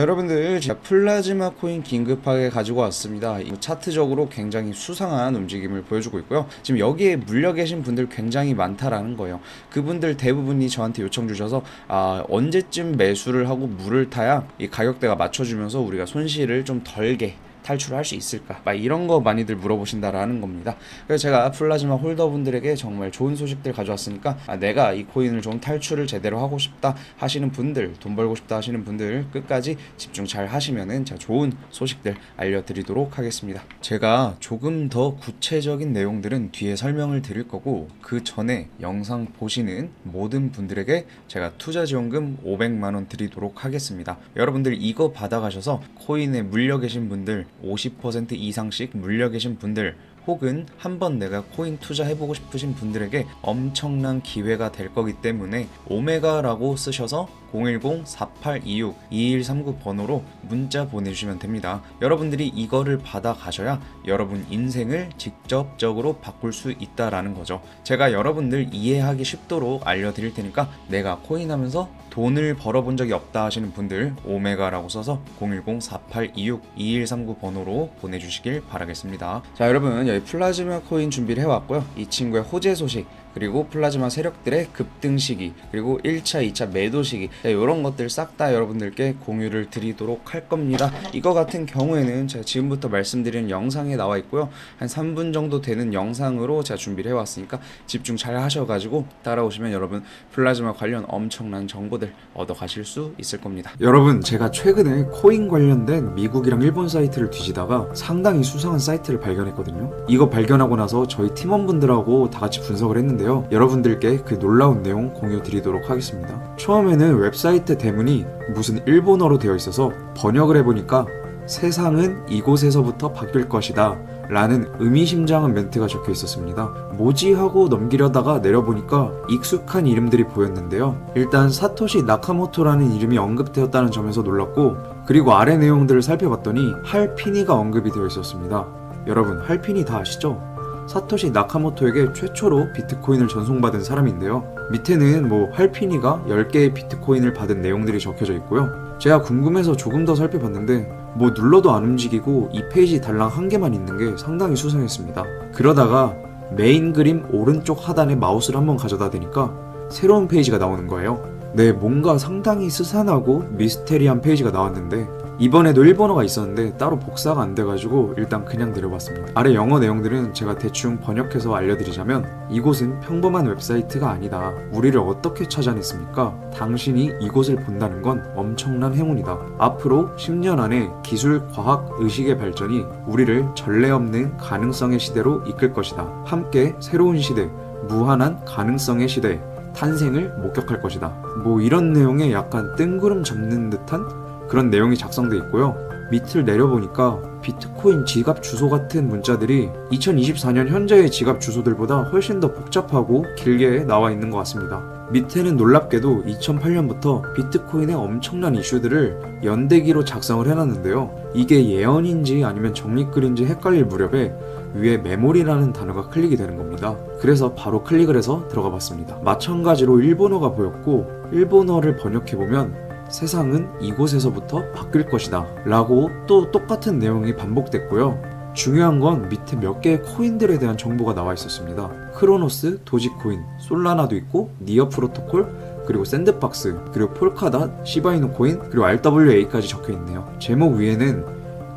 여러분들 제가 플라즈마 코인 긴급하게 가지고 왔습니다. 이 차트적으로 굉장히 수상한 움직임을 보여주고 있고요. 지금 여기에 물려 계신 분들 굉장히 많다라는 거예요. 그분들 대부분이 저한테 요청 주셔서 아, 언제쯤 매수를 하고 물을 타야 이 가격대가 맞춰주면서 우리가 손실을 좀 덜게 탈출할 수 있을까? 막 이런 거 많이들 물어보신다라는 겁니다. 그래서 제가 플라즈마 홀더분들에게 정말 좋은 소식들 가져왔으니까 아, 내가 이 코인을 좀 탈출을 제대로 하고 싶다 하시는 분들, 돈 벌고 싶다 하시는 분들 끝까지 집중 잘 하시면은 제가 좋은 소식들 알려드리도록 하겠습니다. 제가 조금 더 구체적인 내용들은 뒤에 설명을 드릴 거고 그 전에 영상 보시는 모든 분들에게 제가 투자 지원금 500만 원 드리도록 하겠습니다. 여러분들 이거 받아가셔서 코인에 물려 계신 분들 50% 이상씩 물려 계신 분들 혹은 한번 내가 코인 투자해보고 싶으신 분들에게 엄청난 기회가 될 거기 때문에 오메가라고 쓰셔서 010-4826-2139 번호로 문자 보내주시면 됩니다. 여러분들이 이거를 받아 가셔야 여러분 인생을 직접적으로 바꿀 수 있다라는 거죠. 제가 여러분들 이해하기 쉽도록 알려드릴 테니까 내가 코인 하면서 돈을 벌어본 적이 없다 하시는 분들 오메가라고 써서 010-4826-2139 번호로 보내주시길 바라겠습니다. 자 여러분 여기 플라즈마 코인 준비를 해왔고요. 이 친구의 호재 소식 그리고 플라즈마 세력들의 급등 시기 그리고 1차 2차 매도 시기. 이런 것들 싹 다 여러분들께 공유를 드리도록 할 겁니다. 이거 같은 경우에는 제가 지금부터 말씀드리는 영상에 나와 있고요. 한 3분 정도 되는 영상으로 제가 준비를 해왔으니까 집중 잘 하셔가지고 따라오시면 여러분 플라즈마 관련 엄청난 정보들 얻어 가실 수 있을 겁니다. 여러분 제가 최근에 코인 관련된 미국이랑 일본 사이트를 뒤지다가 상당히 수상한 사이트를 발견했거든요. 이거 발견하고 나서 저희 팀원분들하고 다 같이 분석을 했 는데요 여러분들께 그 놀라운 내용 공유 드리도록 하겠습니다 처음에는 웹사이트 대문이 무슨 일본어로 되어 있어서 번역을 해보니까 세상은 이곳에서부터 바뀔 것이다 라는 의미심장한 멘트가 적혀 있었습니다. 뭐지 하고 넘기려다가 내려보니까 익숙한 이름들이 보였는데요. 일단 사토시 나카모토라는 이름이 언급되었다는 점에서 놀랐고 그리고 아래 내용들을 살펴봤더니 할피니가 언급이 되어 있었습니다. 여러분 할피니 다 아시죠? 사토시 나카모토에게 최초로 비트코인을 전송받은 사람인데요. 밑에는 뭐 할피니가 10개의 비트코인을 받은 내용들이 적혀져 있고요. 제가 궁금해서 조금 더 살펴봤는데 뭐 눌러도 안 움직이고 이 페이지 달랑 한 개만 있는 게 상당히 수상했습니다. 그러다가 메인 그림 오른쪽 하단에 마우스를 한번 가져다 대니까 새로운 페이지가 나오는 거예요. 네, 뭔가 상당히 스산하고 미스테리한 페이지가 나왔는데 이번에도 일본어가 있었는데 따로 복사가 안 돼가지고 일단 그냥 내려봤습니다. 아래 영어 내용들은 제가 대충 번역해서 알려드리자면 이곳은 평범한 웹사이트가 아니다. 우리를 어떻게 찾아냈습니까? 당신이 이곳을 본다는 건 엄청난 행운이다. 앞으로 10년 안에 기술, 과학, 의식의 발전이 우리를 전례 없는 가능성의 시대로 이끌 것이다. 함께 새로운 시대, 무한한 가능성의 시대, 탄생을 목격할 것이다. 뭐 이런 내용에 약간 뜬구름 잡는 듯한 그런 내용이 작성돼 있고요. 밑을 내려보니까 비트코인 지갑 주소 같은 문자들이 2024년 현재의 지갑 주소들보다 훨씬 더 복잡하고 길게 나와 있는 것 같습니다. 밑에는 놀랍게도 2008년부터 비트코인의 엄청난 이슈들을 연대기로 작성을 해놨는데요. 이게 예언인지 아니면 정리글인지 헷갈릴 무렵에 위에 메모리라는 단어가 클릭이 되는 겁니다. 그래서 바로 클릭을 해서 들어가 봤습니다. 마찬가지로 일본어가 보였고 일본어를 번역해보면 세상은 이곳에서부터 바뀔 것이다 라고 또 똑같은 내용이 반복됐고요. 중요한 건 밑에 몇 개의 코인들에 대한 정보가 나와 있었습니다. 크로노스, 도지코인, 솔라나도 있고 니어 프로토콜, 그리고 샌드박스, 그리고 폴카닷, 시바이노 코인, 그리고 RWA까지 적혀 있네요. 제목 위에는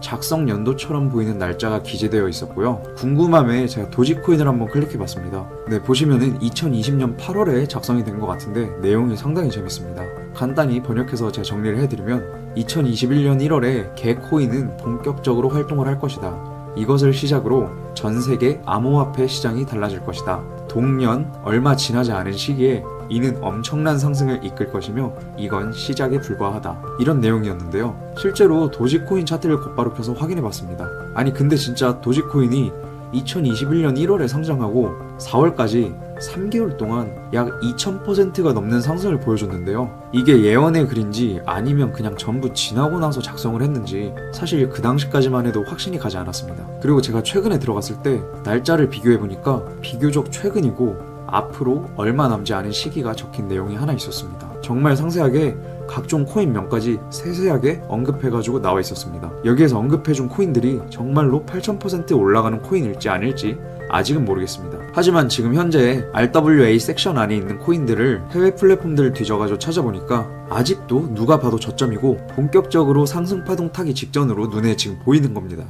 작성 연도처럼 보이는 날짜가 기재되어 있었고요. 궁금함에 제가 도지코인을 한번 클릭해 봤습니다. 네, 보시면은 2020년 8월에 작성이 된 것 같은데 내용이 상당히 재밌습니다. 간단히 번역해서 제가 정리를 해드리면 2021년 1월에 개코인은 본격적으로 활동을 할 것이다. 이것을 시작으로 전 세계 암호화폐 시장이 달라질 것이다. 동년 얼마 지나지 않은 시기에 이는 엄청난 상승을 이끌 것이며 이건 시작에 불과하다. 이런 내용이었는데요. 실제로 도지코인 차트를 곧바로 켜서 확인해 봤습니다. 아니 근데 진짜 도지코인이 2021년 1월에 상장하고 4월까지 3개월 동안 약 2000%가 넘는 상승을 보여줬는데요. 이게 예언의 글인지 아니면 그냥 전부 지나고 나서 작성을 했는지 사실 그 당시까지만 해도 확신이 가지 않았습니다. 그리고 제가 최근에 들어갔을 때 날짜를 비교해보니까 비교적 최근이고 앞으로 얼마 남지 않은 시기가 적힌 내용이 하나 있었습니다. 정말 상세하게 각종 코인명까지 세세하게 언급해가지고 나와 있었습니다. 여기에서 언급해준 코인들이 정말로 8000% 올라가는 코인일지 아닐지 아직은 모르겠습니다. 하지만 지금 현재 RWA 섹션 안에 있는 코인들을 해외 플랫폼들을 뒤져가지고 찾아보니까 아직도 누가 봐도 저점이고 본격적으로 상승 파동 타기 직전으로 눈에 지금 보이는 겁니다.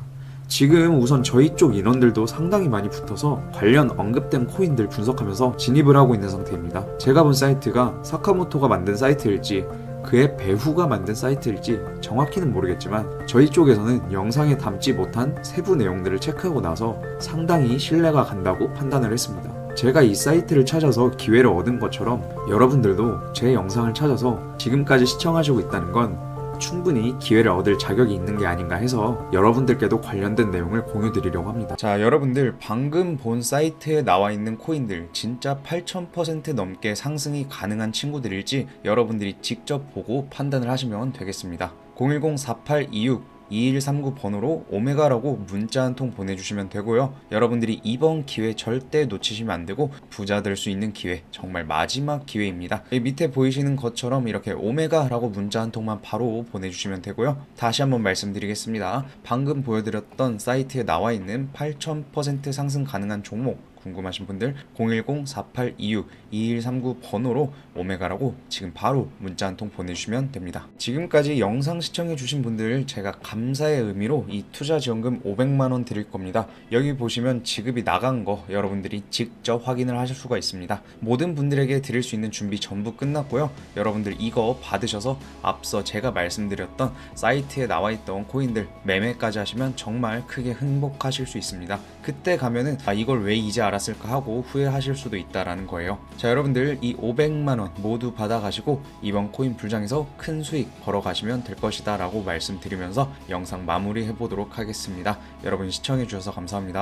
지금 우선 저희 쪽 인원들도 상당히 많이 붙어서 관련 언급된 코인들 분석하면서 진입을 하고 있는 상태입니다. 제가 본 사이트가 사카모토가 만든 사이트일지 그의 배후가 만든 사이트일지 정확히는 모르겠지만 저희 쪽에서는 영상에 담지 못한 세부 내용들을 체크하고 나서 상당히 신뢰가 간다고 판단을 했습니다. 제가 이 사이트를 찾아서 기회를 얻은 것처럼 여러분들도 제 영상을 찾아서 지금까지 시청하시고 있다는 건 충분히 기회를 얻을 자격이 있는 게 아닌가 해서 여러분들께도 관련된 내용을 공유 드리려고 합니다. 자, 여러분들 방금 본 사이트에 나와 있는 코인들 진짜 8,000% 넘게 상승이 가능한 친구들일지 여러분들이 직접 보고 판단을 하시면 되겠습니다. 010-4826 2139 번호로 오메가라고 문자 한 통 보내주시면 되고요. 여러분들이 이번 기회 절대 놓치시면 안 되고 부자 될 수 있는 기회 정말 마지막 기회입니다. 이 밑에 보이시는 것처럼 이렇게 오메가라고 문자 한 통만 바로 보내주시면 되고요. 다시 한번 말씀드리겠습니다. 방금 보여드렸던 사이트에 나와 있는 8,000% 상승 가능한 종목 궁금하신 분들 010-4826-2139 번호로 오메가라고 지금 바로 문자 한 통 보내주시면 됩니다. 지금까지 영상 시청해주신 분들 제가 감사의 의미로 이 투자 지원금 500만원 드릴 겁니다. 여기 보시면 지급이 나간 거 여러분들이 직접 확인을 하실 수가 있습니다. 모든 분들에게 드릴 수 있는 준비 전부 끝났고요. 여러분들 이거 받으셔서 앞서 제가 말씀드렸던 사이트에 나와 있던 코인들 매매까지 하시면 정말 크게 행복하실 수 있습니다. 그때 가면은 아 이걸 왜 이제 알았을까 하고 후회하실 수도 있다라는 거예요. 자 여러분들 이 500만 원 모두 받아가시고 이번 코인 불장에서 큰 수익 벌어가시면 될 것이다 라고 말씀드리면서 영상 마무리 해 보도록 하겠습니다. 여러분 시청해 주셔서 감사합니다.